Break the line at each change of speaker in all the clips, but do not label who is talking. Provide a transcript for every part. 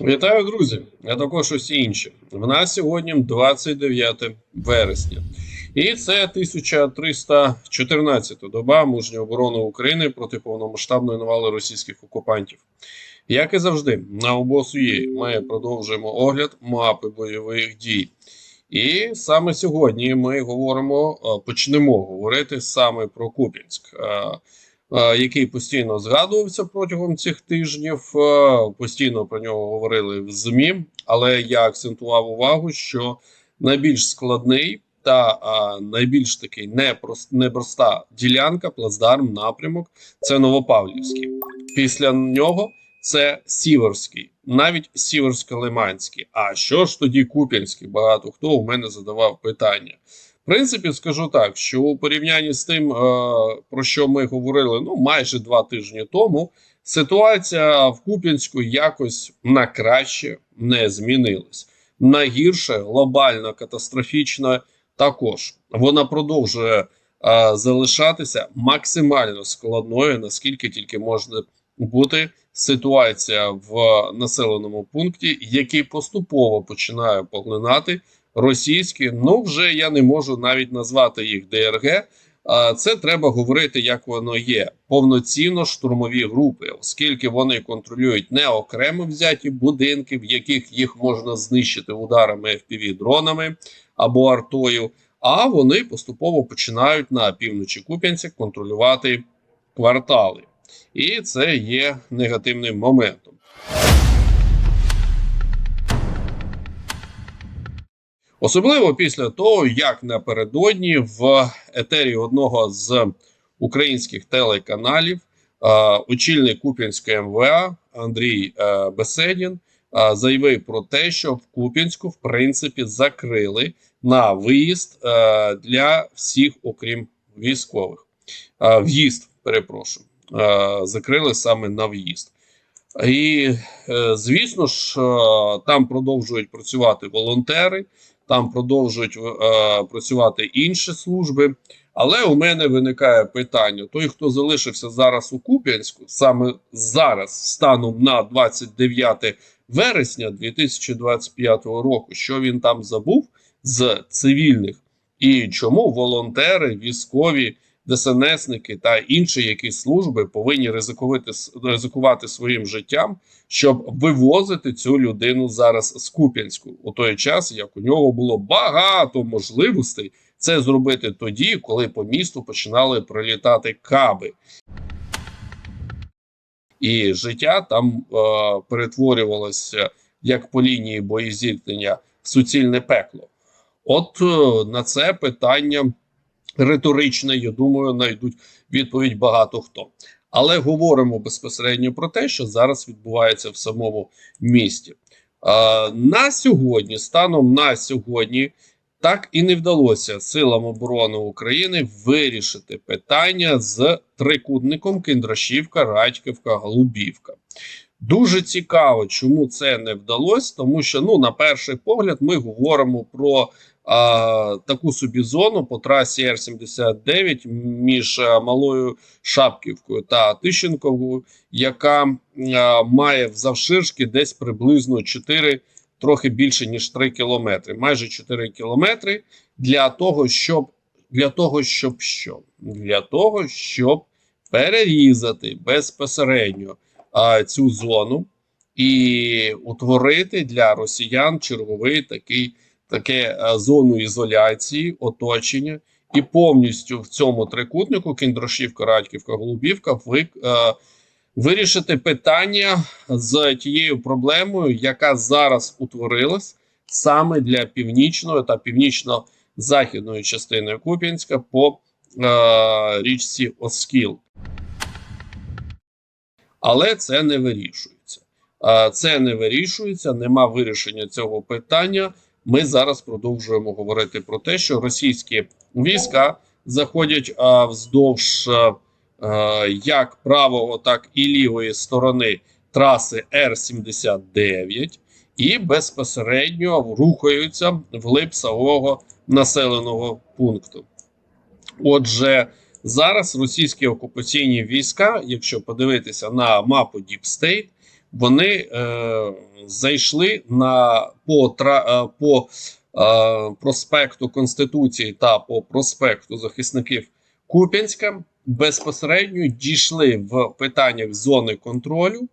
Вітаю, друзі! А також усі інші. В нас сьогодні 29 вересня, і це 1314 доба мужньої оборони України проти повномасштабної навали російських окупантів. Як і завжди, на обосує ми продовжуємо огляд мапи бойових дій. І саме сьогодні ми говоримо, е, почнемо говорити саме про Куп'янськ. Е, е, який постійно згадувався протягом цих тижнів. е, Постійно про нього говорили в ЗМІ, але я акцентував увагу, що найбільш складний та найбільш такий непрост, непроста ділянка, плацдарм, напрямок це Новопавлівський. Після нього це Сіверський, навіть Сіверсько-Лиманський. А що ж тоді Куп'янський? Багато хто у мене задавав питання. Принципі, скажу так, що у порівнянні з тим, е, про що ми говорили ну майже два тижні тому, ситуація в Куп'янську якось на краще не змінилась. На гірше, глобально катастрофічно також. Вона продовжує е, залишатися максимально складною, наскільки тільки може бути ситуація в населеному пункті, який поступово починає поглинати російські. Ну вже я не можу навіть назвати їх ДРГ. Це треба говорити, як воно є. Повноцінно штурмові групи, оскільки вони контролюють не окремо взяті будинки, в яких їх можна знищити ударами fpv дронами або артою. А вони поступово починають на півночі Куп'янця контролювати квартали. І це є негативним моментом. Особливо після того, як напередодні в етері одного з українських телеканалів очільник Куп'янської МВА Андрій е, Беседін заявив про те, що в Куп'янську в принципі закрили на виїзд е, для всіх, окрім військових. В'їзд, перепрошую, е, закрили саме на в'їзд. І, звісно ж, там продовжують працювати волонтери, там продовжують е, працювати інші служби. Але у мене виникає питання: той, хто залишився зараз у Куп'янську, саме зараз, станом на 29 вересня 2025 року, що він там забув з цивільних, і чому волонтери, військові, ДСНСники та інші якісь служби повинні ризикувати, ризикувати своїм життям, щоб вивозити цю людину зараз з Куп'янську у той час, як у нього було багато можливостей це зробити тоді, коли по місту починали прилітати каби. І життя там е, перетворювалося як по лінії боєзіткнення суцільне пекло. От е, на це питання риторичне, я думаю, знайдуть відповідь багато хто. Але говоримо безпосередньо про те, що зараз відбувається в самому місті. Е, на сьогодні, станом на сьогодні, так і не вдалося силам оборони України вирішити питання з трикутником Кіндрашівка, Радьківка, Голубівка. Дуже цікаво, чому це не вдалося, тому що ну на перший погляд ми говоримо про а, таку собі зону по трасі Р-79 між а, Малою Шапківкою та Тищенковою, яка а, має завширшки десь приблизно 4 трохи більше ніж 3 кілометри, майже 4 кілометри для того, щоб для того, щоб що? Для того, щоб перерізати безпосередньо цю зону і утворити для росіян черговий такий таке а, зону ізоляції, оточення, і повністю в цьому трикутнику Кіндрошівка, Радьківка, Голубівка ви. А, вирішити питання з тією проблемою, яка зараз утворилась саме для північної та північно-західної частини Куп'янська по е, річці Оскіл. Але це не вирішується. Це не вирішується, нема вирішення цього питання. Ми зараз продовжуємо говорити про те, що російські війська заходять е, вздовж. Е, як правого, так і лівої сторони траси Р-79 і безпосередньо рухаються вглиб самого населеного пункту. Отже, зараз російські окупаційні війська, якщо подивитися на мапу Deep State, вони е, зайшли на по, е, по е, проспекту Конституції та по проспекту захисників Куп'янська безпосередньо дійшли в питаннях зони контролю е,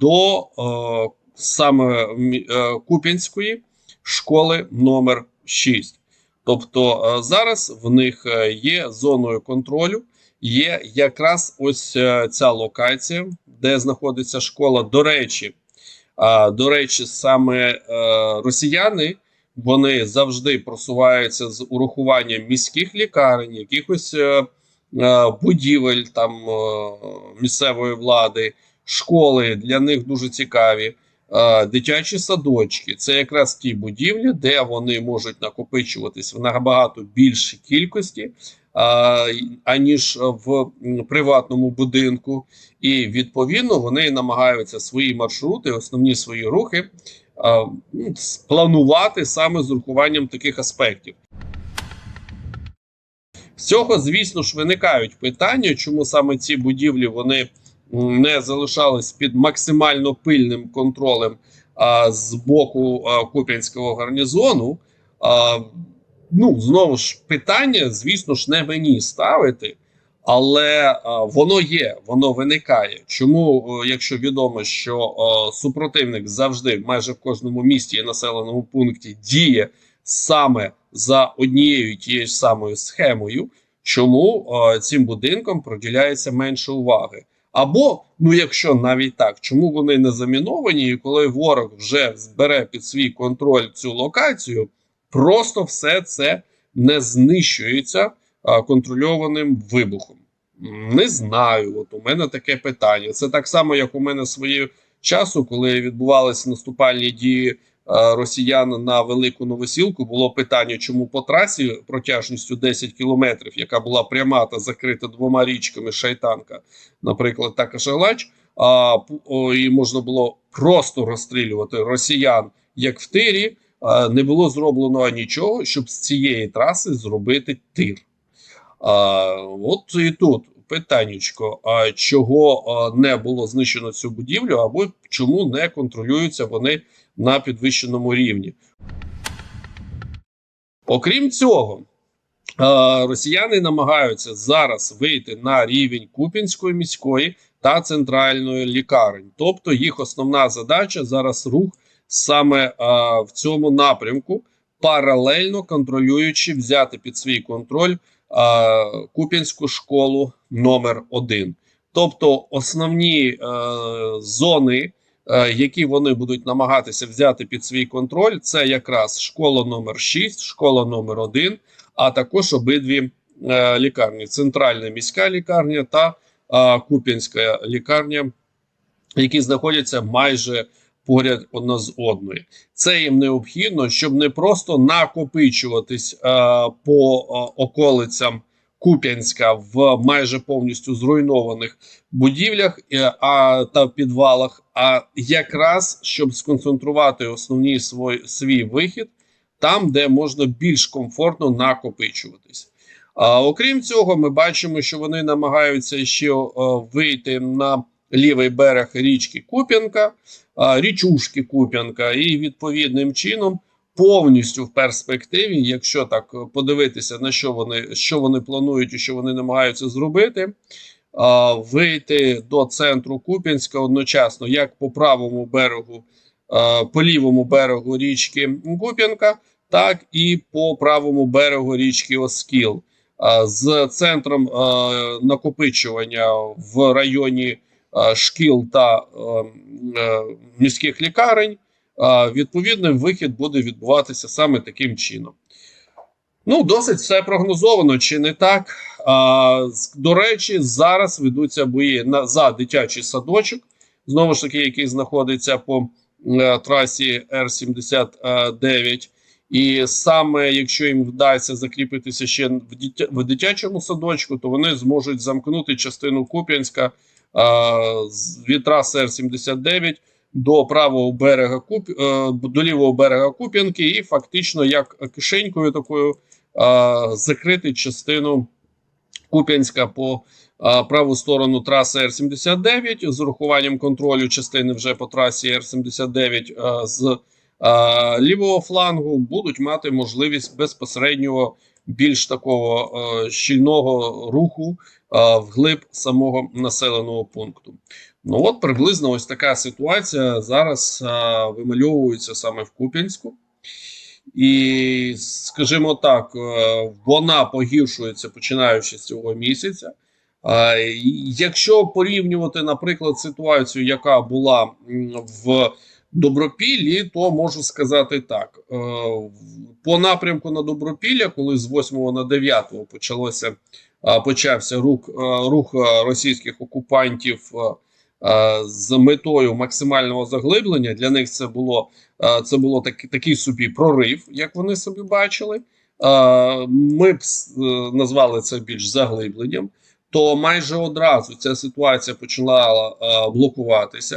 до е, саме е, Куп'янської школи номер 6. Тобто е, зараз в них е, є зоною контролю, є якраз ось е, ця локація, де знаходиться школа. До речі, до речі, саме росіяни вони завжди просуваються з урахуванням міських лікарень, якихось будівель там місцевої влади, школи для них дуже цікаві. Дитячі садочки це якраз ті будівлі, де вони можуть накопичуватись в набагато більшій кількості, аніж в приватному будинку. І відповідно вони намагаються свої маршрути, основні свої рухи ну, спланувати саме з урахуванням таких аспектів. З цього, звісно ж, виникають питання, чому саме ці будівлі вони не залишались під максимально пильним контролем а, з боку а, Куп'янського гарнізону. А, ну, знову ж питання, звісно ж, не мені ставити, але а, воно є, воно виникає. Чому, якщо відомо, що о, супротивник завжди майже в кожному місті і населеному пункті діє саме за однією тією ж самою схемою, чому о, цим будинкам приділяється менше уваги? Або, ну якщо навіть так, чому вони не заміновані, і коли ворог вже збере під свій контроль цю локацію, просто все це не знищується контрольованим вибухом? Не знаю. От у мене таке питання. Це так само, як у мене свого часу, коли відбувалися наступальні дії росіян на велику новосілку, було питання, чому по трасі протяжністю 10 кілометрів, яка була пряма та закрита двома річками Шайтанка, наприклад, та Кашалач, а і можна було просто розстрілювати росіян як в тирі. Не було зроблено нічого, щоб з цієї траси зробити тир. А, от і тут питаннячко: а чого не було знищено цю будівлю, або чому не контролюються вони на підвищеному рівні? Окрім цього, росіяни намагаються зараз вийти на рівень Купінської міської та центральної лікарень. Тобто їх основна задача зараз рух саме в цьому напрямку, паралельно контролюючи взяти під свій контроль а, Куп'янську школу номер 1 Тобто основні е, зони, які вони будуть намагатися взяти під свій контроль, це якраз школа номер 6 школа номер 1 а також обидві е, лікарні: центральна міська лікарня та е, Куп'янська лікарня, які знаходяться майже поряд одна з одною. Це їм необхідно, щоб не просто накопичуватись е, по е, околицям Куп'янська в майже повністю зруйнованих будівлях а, та підвалах, а якраз щоб сконцентрувати основний свій, свій вихід там, де можна більш комфортно накопичуватись. А, окрім цього, ми бачимо, що вони намагаються ще е, вийти на лівий берег річки Куп'янка, річушки Куп'янка, і відповідним чином повністю в перспективі, якщо так подивитися на що вони що вони планують і що вони намагаються зробити, вийти до центру Куп'янська одночасно, як по правому берегу, по лівому берегу річки Куп'янка, так і по правому берегу річки Оскіл. З центром накопичування в районі шкіл та а, е, міських лікарень, відповідний вихід буде відбуватися саме таким чином. Ну, досить все прогнозовано, чи не так? А, до речі, зараз ведуться бої на, за дитячий садочок, знову ж таки, який знаходиться по е, трасі Р-79. І саме якщо їм вдасться закріпитися ще в, дитя, в дитячому садочку, то вони зможуть замкнути частину Куп'янська а, від траси Р-79 до правого берега Куп, е, до лівого берега Куп'янки, і фактично як кишенькою такою закрити частину Куп'янська по праву сторону траси Р-79 з урахуванням контролю частини вже по трасі Р-79 з лівого флангу будуть мати можливість безпосереднього більш такого щільного руху вглиб самого населеного пункту. Ну от приблизно ось така ситуація зараз а, вимальовується саме в Куп'янську. І, скажімо так, е, вона погіршується починаючи з цього місяця. Якщо порівнювати, наприклад, ситуацію, яка була в Добропіллі, то можу сказати так: Е, по напрямку на Добропілля, коли з 8 на 9 почалося, почався рух, е, рух е, російських окупантів з метою максимального заглиблення, для них це було Е, Це було так, такий собі прорив, як вони собі бачили. Е, Ми б е, назвали це більш заглибленням. То майже одразу ця ситуація почала е, блокуватися.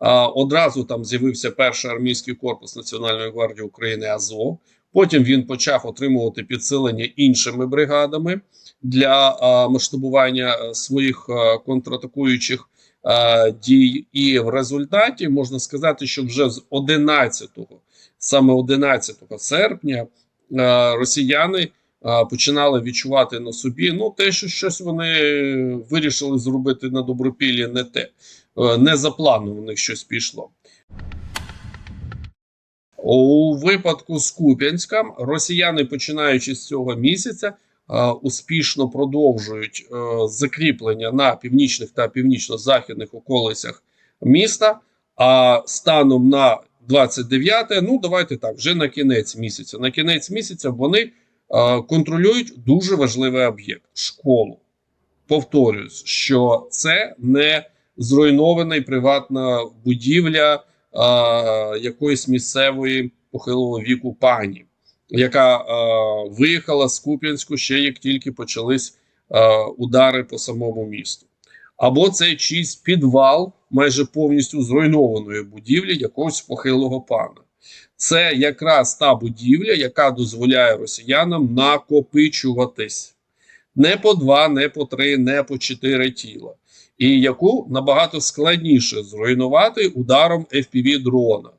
Е, Одразу там з'явився перший армійський корпус Національної гвардії України Азов. Потім він почав отримувати підсилення іншими бригадами для е, масштабування е, своїх е, контратакуючих е, дій, і в результаті можна сказати, що вже з 11-го, саме 11 серпня, е, росіяни е, починали відчувати на собі ну те, що щось вони вирішили зробити на добропіллі, не те, не за у них щось пішло. У випадку з Куп'янська росіяни, починаючи з цього місяця, успішно продовжують е, закріплення на північних та північно-західних околицях міста. А станом на 29, ну давайте так, вже на кінець місяця. На кінець місяця вони е, контролюють дуже важливий об'єкт школу. Повторюсь, що це не зруйнована приватна будівля е, якоїсь місцевої похилого віку пані, яка е, виїхала з Куп'янську ще як тільки почались е, удари по самому місту. Або це чийсь підвал майже повністю зруйнованої будівлі якогось похилого пана. Це якраз та будівля, яка дозволяє росіянам накопичуватись не по два, не по три, не по чотири тіла, і яку набагато складніше зруйнувати ударом fpv дрона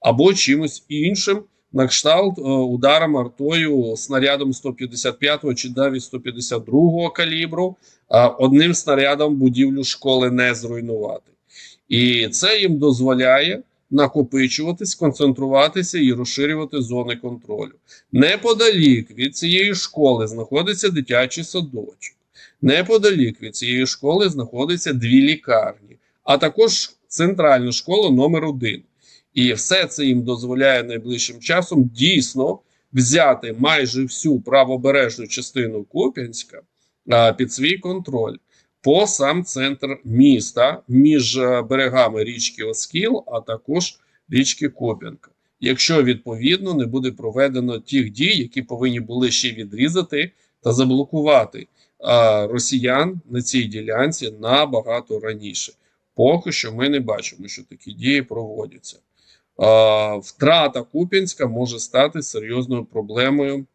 або чимось іншим, на кшталт е, ударом артою снарядом 155 чи навіть 152 калібру, а одним снарядом будівлю школи не зруйнувати. І це їм дозволяє накопичуватись, концентруватися і розширювати зони контролю. Неподалік від цієї школи знаходиться дитячий садочок. Неподалік від цієї школи знаходиться дві лікарні, а також центральна школа номер 1 І все це їм дозволяє найближчим часом дійсно взяти майже всю правобережну частину Куп'янська під свій контроль по сам центр міста між е, берегами річки Оскіл, а також річки Коп'янка. Якщо відповідно не буде проведено тих дій, які повинні були ще відрізати та заблокувати росіян на цій ділянці набагато раніше. Поки що ми не бачимо, що такі дії проводяться. Втрата Куп'янська може стати серйозною проблемою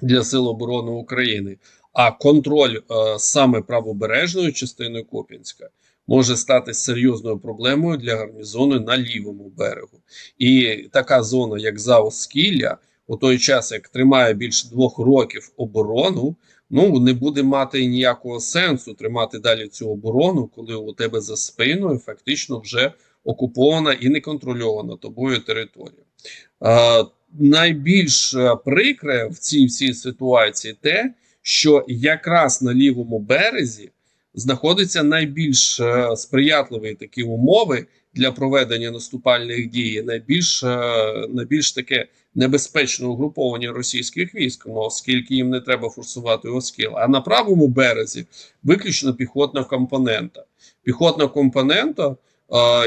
для Сил оборони України. А контроль е, саме правобережної частини Коп'янська може стати серйозною проблемою для гарнізону на лівому берегу. І така зона, як Заоскілля, у той час, як тримає більше двох років оборону, ну не буде мати ніякого сенсу тримати далі цю оборону, коли у тебе за спиною фактично вже окупована і неконтрольована тобою територія. Е, найбільш прикре в цій всій ситуації те, що якраз на лівому березі знаходяться найбільш е, сприятливі такі умови для проведення наступальних дій, найбільш, е, найбільш таке небезпечне угруповання російських військ, ну, оскільки їм не треба форсувати Оскіл. А на правому березі виключно піхотна компонента. Піхотна компонента,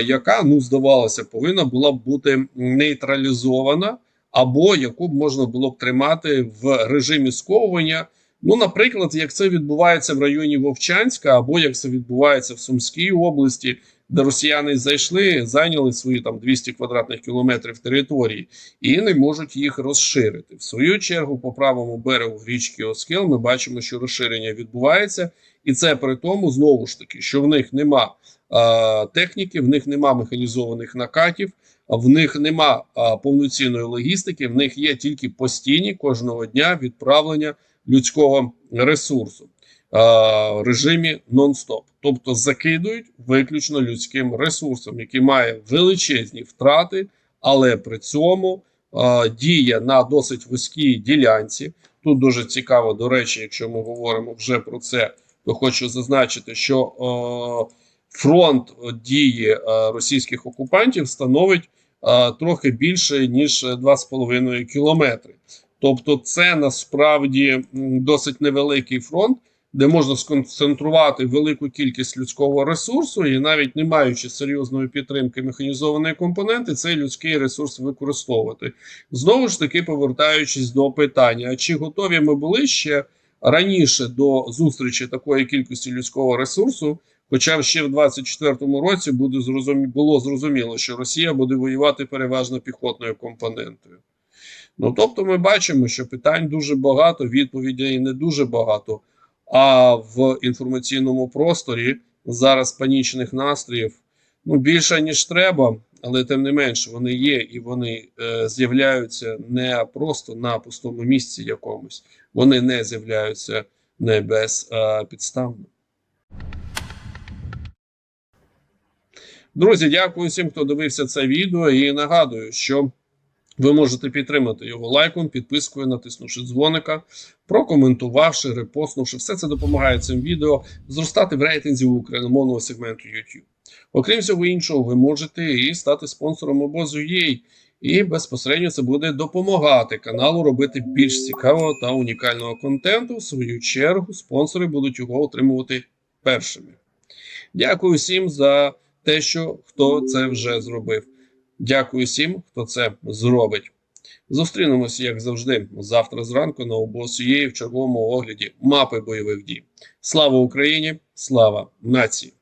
яка ну здавалося, повинна була б бути нейтралізована, або яку б можна було б тримати в режимі сковування. Ну, наприклад, як це відбувається в районі Вовчанська, або як це відбувається в Сумській області, де росіяни зайшли, зайняли свої там 200 квадратних кілометрів території і не можуть їх розширити. В свою чергу, по правому берегу річки Оскіл, ми бачимо, що розширення відбувається, і це при тому знову ж таки, що в них нема техніки, в них нема механізованих накатів, в них нема повноцінної логістики. В них є тільки постійні кожного дня відправлення людського ресурсу а, режимі нон-стоп, тобто закидують виключно людським ресурсом, який має величезні втрати, але при цьому діє на досить вузькій ділянці. Тут дуже цікаво, до речі, якщо ми говоримо вже про це, то хочу зазначити, що фронт дії е, російських окупантів становить е, трохи більше ніж 2,5 кілометри. Тобто, це насправді досить невеликий фронт, де можна сконцентрувати велику кількість людського ресурсу, і навіть не маючи серйозної підтримки механізованої компоненти, цей людський ресурс використовувати. Знову ж таки, повертаючись до питання: чи готові ми були ще раніше до зустрічі такої кількості людського ресурсу? Хоча ще в 24-му році буде зрозумі... було зрозуміло, що Росія буде воювати переважно піхотною компонентою. Ну тобто, ми бачимо, що питань дуже багато, відповідей не дуже багато. А в інформаційному просторі зараз панічних настроїв ну більше ніж треба, але тим не менш вони є і вони е, з'являються не просто на пустому місці якомусь, вони не з'являються не без е, Друзі, дякую всім, хто дивився це відео, і нагадую, що ви можете підтримати його лайком, підпискою, натиснувши дзвоника, прокоментувавши, репостнувши. Все це допомагає цим відео зростати в рейтинзі україномовного сегменту YouTube. Окрім всього іншого, ви можете і стати спонсором обозу UA, і безпосередньо це буде допомагати каналу робити більш цікавого та унікального контенту. В свою чергу спонсори будуть його отримувати першими. Дякую всім за те, що хто це вже зробив. Дякую всім, хто це зробить. Зустрінемося, як завжди, завтра зранку на обосії в черговому огляді мапи бойових дій. Слава Україні! Слава нації!